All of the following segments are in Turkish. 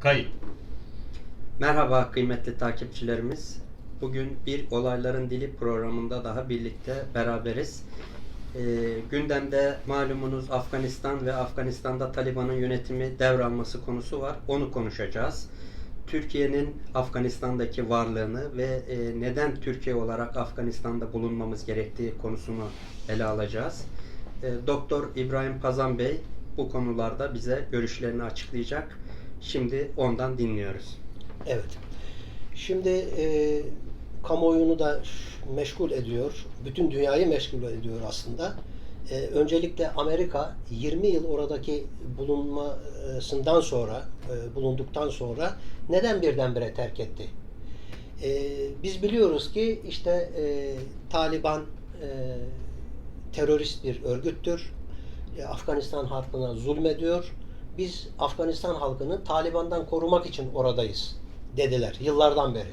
Kayıt. Merhaba kıymetli takipçilerimiz. Bugün bir Olayların Dili programında daha birlikte beraberiz. Ee, gündemde malumunuz Afganistan ve Afganistan'da Taliban'ın yönetimi devralması konusu var. Onu konuşacağız. Türkiye'nin Afganistan'daki varlığını ve e, neden Türkiye olarak Afganistan'da bulunmamız gerektiği konusunu ele alacağız. E, Doktor İbrahim Pazan Bey bu konularda bize görüşlerini açıklayacak. Şimdi ondan dinliyoruz. Evet. Şimdi e, kamuoyunu da meşgul ediyor. Bütün dünyayı meşgul ediyor aslında. E, öncelikle Amerika 20 yıl oradaki bulunmasından sonra, e, bulunduktan sonra neden birdenbire terk etti? E, biz biliyoruz ki işte e, Taliban e, terörist bir örgüttür. E, Afganistan halkına zulmediyor. Biz Afganistan halkını Taliban'dan korumak için oradayız dediler yıllardan beri.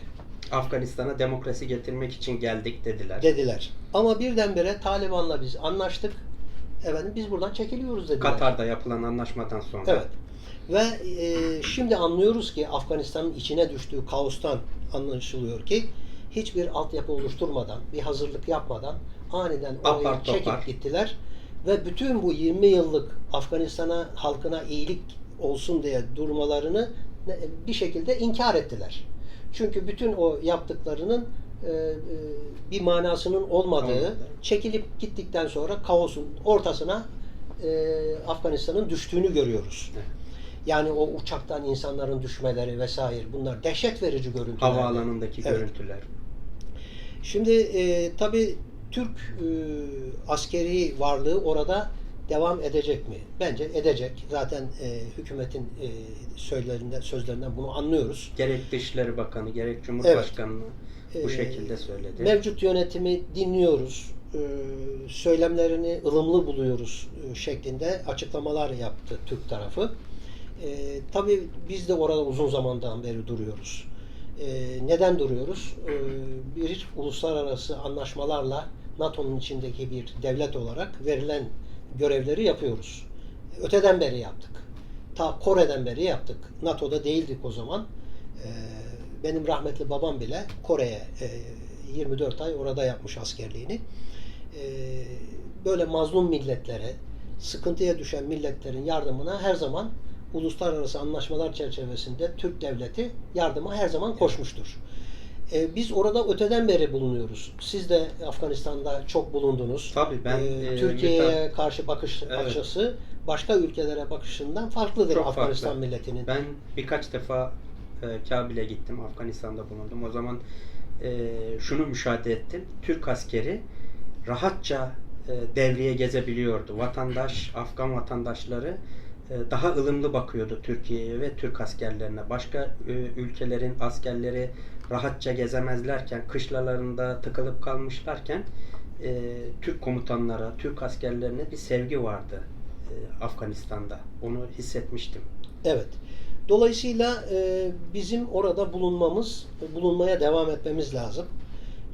Afganistan'a demokrasi getirmek için geldik dediler. Dediler. Ama birdenbire Taliban'la biz anlaştık. Efendim biz buradan çekiliyoruz dediler. Katar'da yapılan anlaşmadan sonra. Evet. Ve e, şimdi anlıyoruz ki Afganistan'ın içine düştüğü kaostan anlaşılıyor ki hiçbir altyapı oluşturmadan, bir hazırlık yapmadan aniden oraya Apar çekip topar. gittiler. Ve bütün bu 20 yıllık Afganistan'a halkına iyilik olsun diye durmalarını bir şekilde inkar ettiler. Çünkü bütün o yaptıklarının e, e, bir manasının olmadığı, Olmadı. çekilip gittikten sonra kaosun ortasına e, Afganistan'ın düştüğünü görüyoruz. Yani o uçaktan insanların düşmeleri vesaire bunlar dehşet verici görüntüler. Havaalanındaki Evet. görüntüler. Şimdi e, tabi Türk e, askeri varlığı orada devam edecek mi? Bence edecek. Zaten e, hükümetin e, söylerinden, sözlerinden bunu anlıyoruz. Gerek Dışişleri Bakanı, gerek Cumhurbaşkanı bu Ee, şekilde söyledi. Mevcut yönetimi dinliyoruz. e, söylemlerini ılımlı buluyoruz e, şeklinde açıklamalar yaptı Türk tarafı. E, tabii biz de orada uzun zamandan beri duruyoruz. E, neden duruyoruz? E, bir uluslararası anlaşmalarla NATO'nun içindeki bir devlet olarak verilen görevleri yapıyoruz. Öteden beri yaptık. Ta Kore'den beri yaptık. NATO'da değildik o zaman. E, benim rahmetli babam bile Kore'ye e, 24 ay orada yapmış askerliğini. E, böyle mazlum milletlere, sıkıntıya düşen milletlerin yardımına her zaman uluslararası anlaşmalar çerçevesinde Türk devleti yardıma her zaman koşmuştur. E, biz orada öteden beri bulunuyoruz. Siz de Afganistan'da çok bulundunuz. Tabii ben, E, e, Türkiye'ye karşı bakış Evet. açısı başka ülkelere bakışından farklıdır Çok Afganistan farklı. milletinin. Ben birkaç defa e, Kabil'e gittim. Afganistan'da bulundum. O zaman e, şunu müşahede ettim. Türk askeri rahatça e, devreye gezebiliyordu. Vatandaş, Afgan vatandaşları e, daha ılımlı bakıyordu Türkiye'ye ve Türk askerlerine. Başka e, ülkelerin askerleri rahatça gezemezlerken, kışlalarında tıkılıp kalmışlarken e, Türk komutanlara, Türk askerlerine bir sevgi vardı e, Afganistan'da. Onu hissetmiştim. Evet. Dolayısıyla e, bizim orada bulunmamız, bulunmaya devam etmemiz lazım.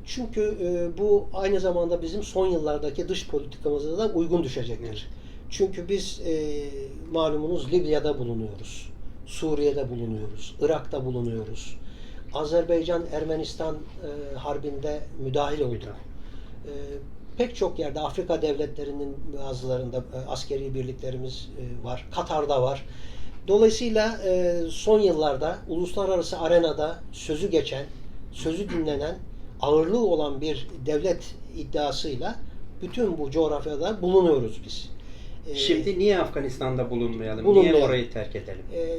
Çünkü e, bu aynı zamanda bizim son yıllardaki dış politikamıza da uygun düşecektir. Evet. Çünkü biz e, malumunuz Libya'da bulunuyoruz. Suriye'de bulunuyoruz. Irak'ta bulunuyoruz. Azerbaycan Ermenistan e, harbinde müdahil olduk. E, pek çok yerde Afrika devletlerinin bazılarında e, askeri birliklerimiz e, var. Katar'da var. Dolayısıyla e, son yıllarda uluslararası arenada sözü geçen, sözü dinlenen, ağırlığı olan bir devlet iddiasıyla bütün bu coğrafyada bulunuyoruz biz. E, Şimdi niye Afganistan'da bulunmayalım? Bulunmayalım. Niye orayı terk edelim? e,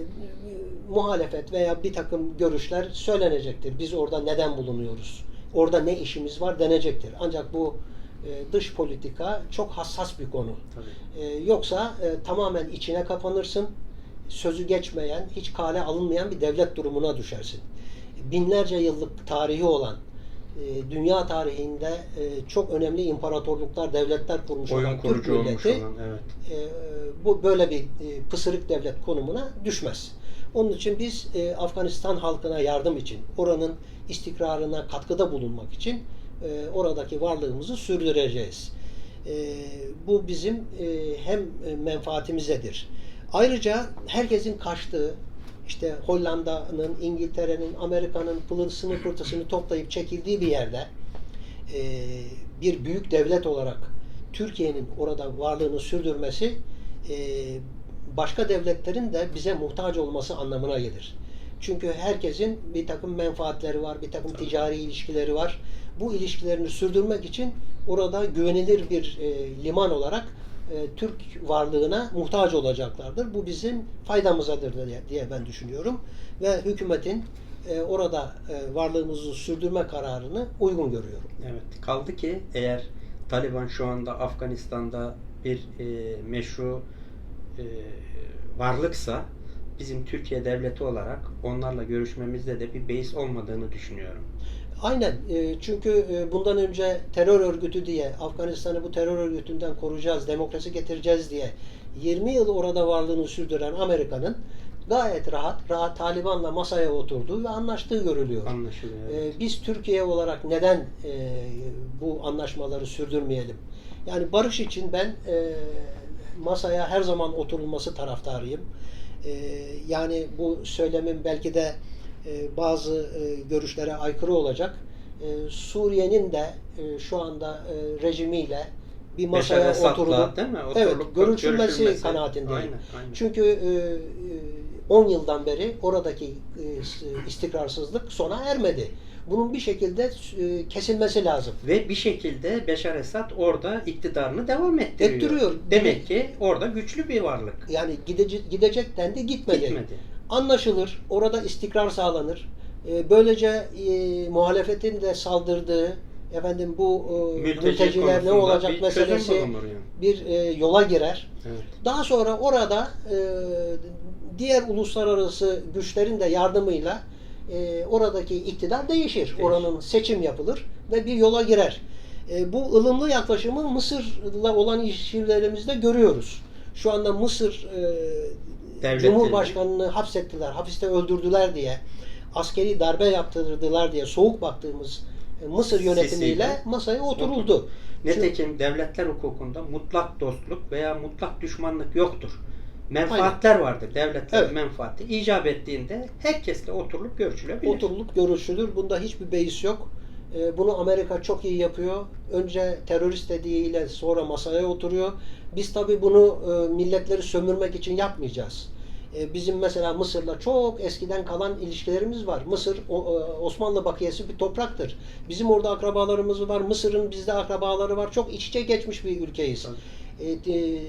muhalefet veya bir takım görüşler söylenecektir. Biz orada neden bulunuyoruz? Orada ne işimiz var denecektir. Ancak bu e, dış politika çok hassas bir konu. Tabii. E, yoksa e, tamamen içine kapanırsın. Sözü geçmeyen, hiç kale alınmayan bir devlet durumuna düşersin. Binlerce yıllık tarihi olan, e, dünya tarihinde e, çok önemli imparatorluklar, devletler kurmuş Oyun olan Türk milleti olan, evet. e, bu böyle bir e, pısırık devlet konumuna düşmez. Onun için biz e, Afganistan halkına yardım için, oranın istikrarına katkıda bulunmak için e, oradaki varlığımızı sürdüreceğiz. E, bu bizim e, hem menfaatimizedir. Ayrıca herkesin kaçtığı, işte Hollanda'nın, İngiltere'nin, Amerika'nın pılısını pırtısını toplayıp çekildiği bir yerde e, bir büyük devlet olarak Türkiye'nin orada varlığını sürdürmesi e, başka devletlerin de bize muhtaç olması anlamına gelir. Çünkü herkesin bir takım menfaatleri var, bir takım ticari ilişkileri var. Bu ilişkilerini sürdürmek için orada güvenilir bir e, liman olarak e, Türk varlığına muhtaç olacaklardır. Bu bizim faydamızadır diye, ben düşünüyorum. Ve hükümetin e, orada e, varlığımızı sürdürme kararını uygun görüyorum. Evet. Kaldı ki eğer Taliban şu anda Afganistan'da bir e, meşru e, varlıksa bizim Türkiye devleti olarak onlarla görüşmemizde de bir beis olmadığını düşünüyorum. Aynen. E, çünkü e, bundan önce terör örgütü diye Afganistan'ı bu terör örgütünden koruyacağız, demokrasi getireceğiz diye 20 yıl orada varlığını sürdüren Amerika'nın gayet rahat, rahat Taliban'la masaya oturduğu ve anlaştığı görülüyor. Anlaşılıyor. E, biz Türkiye olarak neden bu anlaşmaları sürdürmeyelim? Yani barış için ben masaya her zaman oturulması taraftarıyım. Yani bu söylemim belki de e, bazı e, görüşlere aykırı olacak. E, Suriye'nin de e, şu anda e, rejimiyle bir masaya Esad'la, oturulup değil mi? evet, Oturulup görüşülmesi görüşülmesi. kanaatindeyim. Aynen, aynen. Çünkü e, e, 10 yıldan beri oradaki e, istikrarsızlık sona ermedi. Bunun bir şekilde e, kesilmesi lazım. Ve bir şekilde Beşar Esad orada iktidarını devam ettiriyor. Ettiriyor. Demek ki orada güçlü bir varlık. Yani gidece, gidecek dendi gitmedi. Gitmedi. Anlaşılır. Orada istikrar sağlanır. E, böylece e, muhalefetin de saldırdığı efendim bu e, Mülteci mülteciler ne olacak bir meselesi yani. bir e, yola girer. Evet. Daha sonra orada e, diğer uluslararası güçlerin de yardımıyla e, oradaki iktidar değişir. Değişir. Oranın seçim yapılır ve bir yola girer. E, bu ılımlı yaklaşımı Mısır'la olan ilişkilerimizde görüyoruz. Şu anda Mısır e, Devletleri. Cumhurbaşkanını hapsettiler, hapiste öldürdüler diye, askeri darbe yaptırdılar diye soğuk baktığımız e, Mısır yönetimiyle masaya oturuldu. Nitekim devletler hukukunda mutlak dostluk veya mutlak düşmanlık yoktur. Menfaatler vardır. Devletlerin Evet. menfaati. icap ettiğinde herkesle oturulup görüşülebilir. Oturulup görüşülür. Bunda hiçbir beis yok. Ee, Bunu Amerika çok iyi yapıyor. Önce terörist dediğiyle sonra masaya oturuyor. Biz tabii bunu e, milletleri sömürmek için yapmayacağız. E, Bizim mesela Mısır'la çok eskiden kalan ilişkilerimiz var. Mısır e, Osmanlı bakiyesi bir topraktır. Bizim orada akrabalarımız var. Mısır'ın bizde akrabaları var. Çok iç içe geçmiş bir ülkeyiz. Tabii. E, e,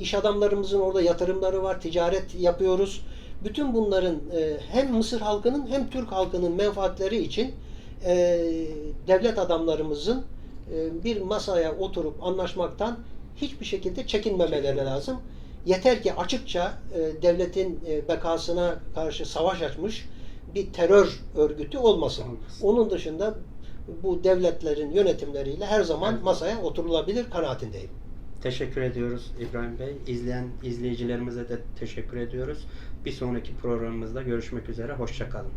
iş adamlarımızın orada yatırımları var, ticaret yapıyoruz. Bütün bunların e, hem Mısır halkının hem Türk halkının menfaatleri için devlet adamlarımızın bir masaya oturup anlaşmaktan hiçbir şekilde çekinmemeleri lazım. Yeter ki açıkça e, devletin e, bekasına karşı savaş açmış bir terör örgütü olmasın. Onun dışında bu devletlerin yönetimleriyle her zaman Evet. masaya oturulabilir kanaatindeyim. Teşekkür ediyoruz İbrahim Bey. İzleyen izleyicilerimize de teşekkür ediyoruz. Bir sonraki programımızda görüşmek üzere. Hoşçakalın.